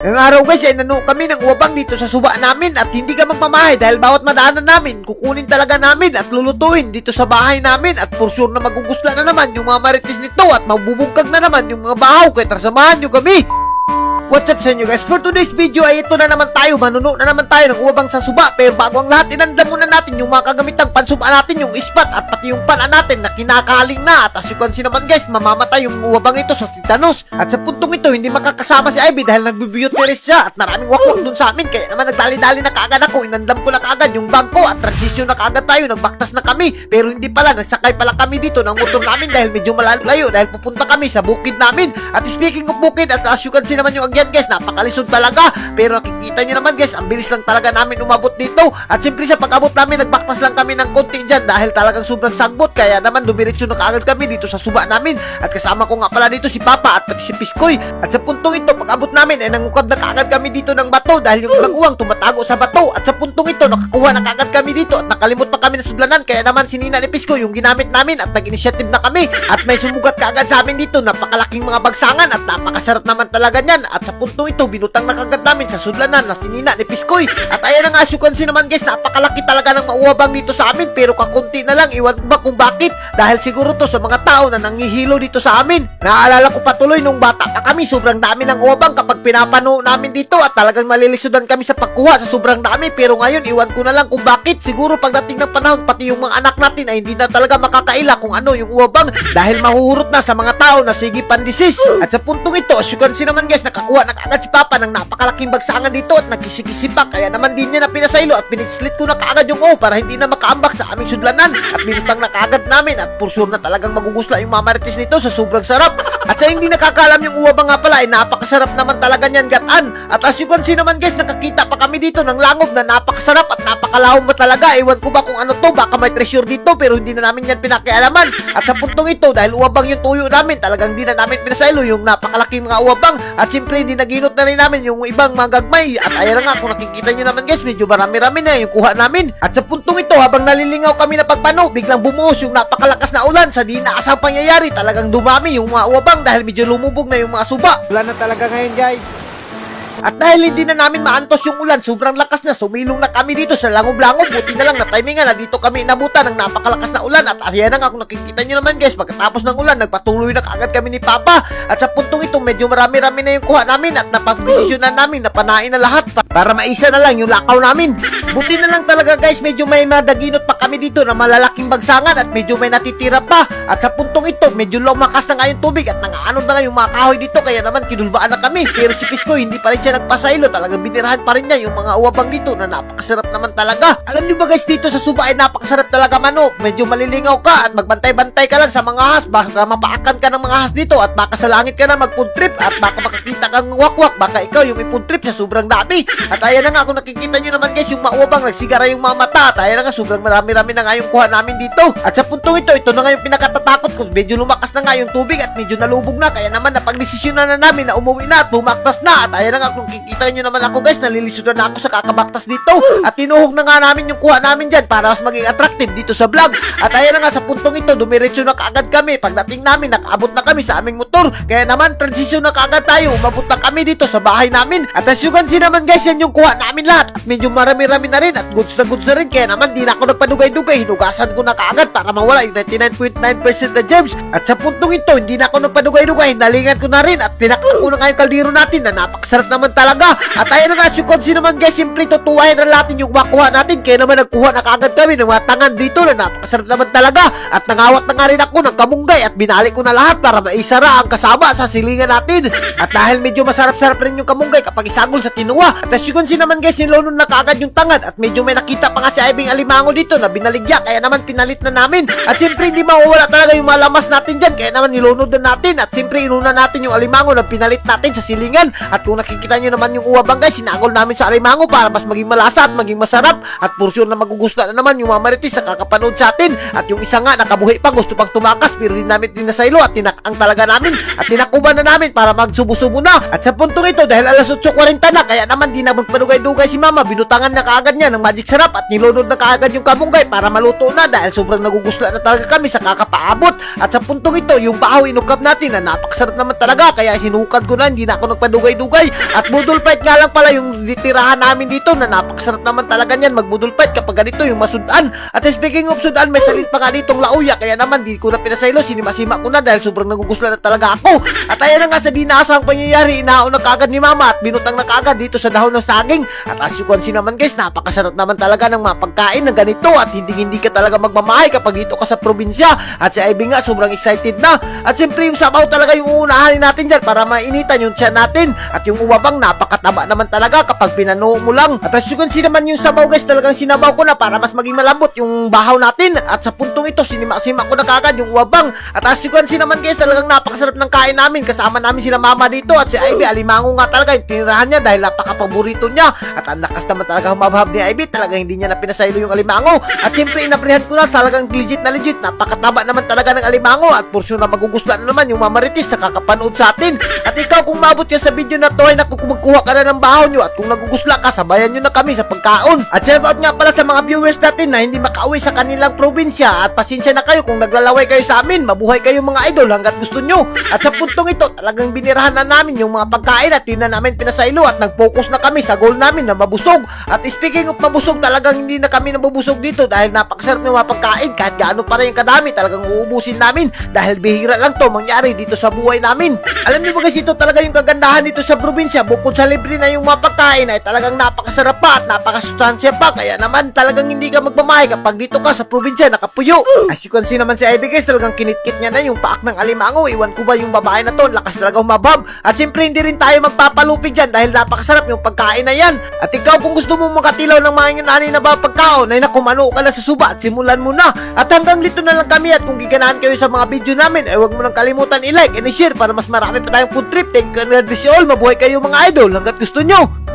Ngayong araw guys ay nanu kami ng uwabang dito sa suba namin at hindi ka magmamahay dahil bawat madaanan namin kukunin talaga namin at lulutuin dito sa bahay namin at for sure na magugusla na naman yung mga marites nito at mabubungkag na naman yung mga bahaw kaya tara samahan nyo kami. What's up sa inyo guys? For today's video ay ito na naman tayo, manuno na naman tayo ng uwabang sa suba. Pero bago ang lahat inandam muna natin yung mga kagamitang pansuba natin, yung ispat at pati yung pana natin na kinakaling na. At as you can see naman guys, mamamatay yung uwabang ito sa titanos at sa puntong ito hindi makakasama si Ivy dahil Riz siya at maraming wakwak dun sa amin. Kaya naman nagdali-dali na kaagad ako, inandam ko na kaagad yung bangko at transition na kaagad tayo, nagbaktas na kami. Pero hindi pala, nagsakay pala kami dito ng motor namin dahil medyo malayo dahil pupunta kami sa bukid namin. At speaking of bukid at as you can see naman yung agyan guys, napakalisod talaga. Pero nakikita nyo naman guys, ang bilis lang talaga namin umabot dito. At siyempre sa pag-abot namin nagbaktas lang kami ng konti dyan dahil talagang sobrang sagbot. Kaya naman dumiretso na kaagad kami dito sa suba namin. At kasama ko nga pala dito si Papa at pati si Piskoy. At sa puntong ito pag-abot namin ay nangukab na kaagad kami dito ng bato dahil yung ibang uwang tumatago sa bato. At sa puntong ito nakakuha na kaagad kami dito at nakalimot pa kami na sudlanan. Kaya naman sinina ni Piskoy yung ginamit namin at nag-initiative na kami. At may sumugat kaagad sa amin dito. Napakalaking mga bagsangan at napakasarap naman talaga niyan at sa puntong ito binutang na kaagad namin sa sudlanan na sinina ni Piskoy at ayan na nga see naman guys napakalaki talaga ng mauwabang dito sa amin. Pero kakunti na lang iwan ko ba kung bakit? Dahil siguro to sa mga tao na nangihilo dito sa amin. Naalala ko patuloy nung bata pa kami sobrang dami ng uwabang kapag pinapano namin dito. At talagang malilisudan kami sa pagkuha sa sobrang dami. Pero ngayon iwan ko na lang kung bakit. Siguro pagdating ng panahon pati yung mga anak natin ay hindi na talaga makakaila kung ano yung uwabang. Dahil mahuhurot na sa mga tao na sige pandisis. At sa puntong ito see naman guys nakakuha na kaagad si Papa ng napakalaking bagsangan dito at nagkisikisi pa kaya naman din niya na pinasaylo at pinislit ko na kaagad yung O para hindi na makaambak sa aming sudlanan. At binutang na kaagad namin at for sure na talagang magugusla yung mga marites nito sa sobrang sarap at sa hindi nakakaalam yung uwabang nga pala ay napakasarap naman talaga niyan gatan at as you can see naman guys nakakita pa kami dito ng langob na napakasarap at napakalawang ba talaga. Ewan ko ba kung ano to baka may treasure dito pero hindi na namin yan pinakialaman. At sa puntong ito dahil uwabang yung tuyo namin talagang hindi na namin pinasaylo yung napakalaking mga uwabang at siyempre hindi naginot na rin namin yung ibang mga gagmay. At ayan nga kung nakikita nyo naman guys medyo marami-rami na yung kuha namin. At sa puntong ito habang nalilingaw kami na pagpano biglang bumuhos yung napakalakas na ulan. Sa di inaasang pangyayari talagang dumami yung mga uwabang dahil medyo lumubog na yung mga suba. Wala na talaga ngayon guys at dahil hindi na namin maantos yung ulan, sobrang lakas na, sumilong na kami dito sa langob-langob. Buti na lang na timingan na dito kami inabutan ng napakalakas na ulan. At ayan na nga kung nakikita nyo naman guys, pagkatapos ng ulan, nagpatuloy na kaagad kami ni Papa. At sa puntong ito, medyo marami-rami na yung kuha namin at napagdesisyonan namin na panain na lahat pa- para maisa na lang yung lakaw namin. Buti na lang talaga guys, medyo may madaginot pa kami dito na malalaking bagsangan at medyo may natitira pa. At sa puntong ito, medyo lumakas na nga yung tubig at nangaanod na nga yung mga kahoy dito kaya naman kinulbaan na kami. Pero si Pisko hindi pa rin siya nagpasaylo, talagang binirahan pa rin niya yung mga uwabang dito na napakasarap naman talaga. Alam niyo ba guys, dito sa Suba ay napakasarap talaga mano. Medyo malilingaw ka at magbantay-bantay ka lang sa mga has. Baka mapaakan ka ng mga has dito at baka sa langit ka na mag-food trip at baka makakita kang wakwak. Baka ikaw yung i-food trip sa sobrang dami. At ayan na nga, kung nakikita nyo naman guys, yung mauwabang nagsigara yung mga mata. At ayan na nga, sobrang marami-rami na nga yung kuha namin dito. At sa puntong ito, ito na nga yung pinakatatakot ko. Medyo lumakas na nga yung tubig at medyo nalubog na. Kaya naman napagdesisyonan na namin na umuwi na at bumaktas na. At ayan na nga, kung kikita nyo naman ako guys, nalilisudan na ako sa kakabaktas dito. At tinuhog na nga namin yung kuha namin dyan para mas maging attractive dito sa vlog. At ayan na nga, sa puntong ito, dumiretso na kaagad kami. Pagdating namin, nakaabot na kami sa aming motor. Kaya naman, transition na kaagad tayo. Umabot na kami dito sa bahay namin. At as you can see naman guys, yan yung kuha namin lahat. At medyo marami-rami na rin at goods na goods na rin. Kaya naman, di na ako nagpadugay-dugay. Hinugasan ko na kaagad para mawala yung 99.9% na germs. At sa puntong ito, hindi na ako nagpadugay-dugay. Nalingan ko na rin at pinakak ko na nga yung kaldero natin na napakasarap naman talaga. At ayan na nga, can see naman guys, simply tutuwahin na natin yung makuha natin. Kaya naman nagkuha na kaagad kami ng mga tangan dito na napakasarap naman talaga. At nangawat na nga rin ako ng kamunggay at binalik ko na lahat para maisara ang kasama sa silingan natin. At dahil medyo masarap-sarap rin yung kamunggay kapag isagol sa tinuwa. At can see naman guys, nilonon na kaagad yung tangad at medyo may nakita pa nga si Iving Alimango dito na binaligya. Kaya naman pinalit na namin. At siyempre hindi mawawala talaga yung malamas natin dyan. Kaya naman nilunod na natin. At siyempre inuna natin yung alimango na pinalit natin sa silingan. At kung nakikita nyo naman yung uwabang guys, sinagol namin sa alimango para mas maging malasa at maging masarap. At pursyon na magugustuhan na naman yung mga marites sa kakapanood sa atin. At yung isa nga nakabuhi pa, gusto pang tumakas pero hindi namin tinasaylo at tinakang talaga namin. At tinakuban na namin para magsubo-subo na. At sa puntong ito, dahil alas 8.40 na, kaya naman di na magpadugay-dugay si mama. Binutangan na kaagad niya ng magic sarap at nilunod na kaagad yung kabunggay para maluto na dahil sobrang nagugusla na talaga kami sa kakapaabot. At sa puntong ito, yung bahaw inukap natin na napakasarap naman talaga kaya sinukad ko na, hindi na ako nagpadugay-dugay. At budol fight nga lang pala yung ditirahan namin dito na napakasarap naman talaga niyan magbudol fight kapag ganito yung masudan. At speaking of sudan, may salin pa nga ditong lauya kaya naman di ko na pinasaylo, sinima-sima ko na dahil sobrang nagugusla na talaga ako. At ayan na nga sa dinasang pangyayari, inaon na kagad ni mama at binutang na kagad dito sa dahon ng saging. At as you can see naman guys, napakasarap naman talaga ng mga pagkain ng ganito at hindi hindi ka talaga magmamahay kapag dito ka sa probinsya. At si Ivy nga sobrang excited na. At siyempre yung sabaw talaga yung uunahin natin dyan para mainitan yung tiyan natin. At yung uwabang napakataba naman talaga kapag pinano mo lang. At as you can see naman yung sabaw guys, talagang sinabaw ko na para mas maging malambot yung bahaw natin. At sa puntong ito, sinima-sima ko na kagad yung uwabang. At as you can see naman guys, talagang napakasarap ng kain namin. Kasama namin sila mama dito at si Ivy, alimango nga talaga yung tinirahan niya dahil napakapaborito niya. At ang lakas naman talaga humabhab ni Ivy, talagang hindi niya na pinasaylo yung alimango. At siyempre, inaprihan ko na talagang legit na legit. Napakataba naman talaga ng alimango at porsyon na magugusla na naman yung mamaritis na kakapanood sa atin. At ikaw, kung mabot ka sa video na to, ay naku, kung magkuha ka na ng bahaw nyo at kung nagugusla ka, sabayan nyo na kami sa pagkaon. At shout out nga pala sa mga viewers natin na hindi makauwi sa kanilang probinsya at pasensya na kayo kung naglalaway kayo sa amin. Mabuhay kayo mga idol hanggat gusto nyo. At sa puntong ito, talagang binirahan na namin yung mga pagkain at yun na namin pinasaylo at nag-focus na kami sa goal namin na mabusog. At speaking of mabusog, talagang hindi na kami nabubusog dito dahil napakasarap ng mga pagkain kahit gaano pa rin kadami talagang uubusin namin dahil bihira lang to mangyari dito sa buhay namin. Alam niyo ba guys, ito talaga yung kagandahan dito sa probinsya bukod sa libre na yung mga pagkain ay talagang napakasarap pa at napakasustansya pa kaya naman talagang hindi ka magmamahay kapag dito ka sa probinsya nakapuyo. As you can see naman si Ivy guys, talagang kinitkit niya na yung paak ng alimango. Iwan ko ba yung babae na to, lakas talaga humabab. At siyempre hindi rin tayo magpapalupig dyan dahil napakasarap yung pagkain na yan. At ikaw kung gusto mo makatilaw ng mga inanani na ba pagkaon ay nakumano ka na sa suba at simulan mo na. At hanggang dito na lang kami at kung giganahan kayo sa mga video namin ay huwag mo nang kalimutan i-like and i-share para mas marami pa tayong food trip. Thank you and God bless you all. Mabuhay kayo mga idol hanggat gusto nyo.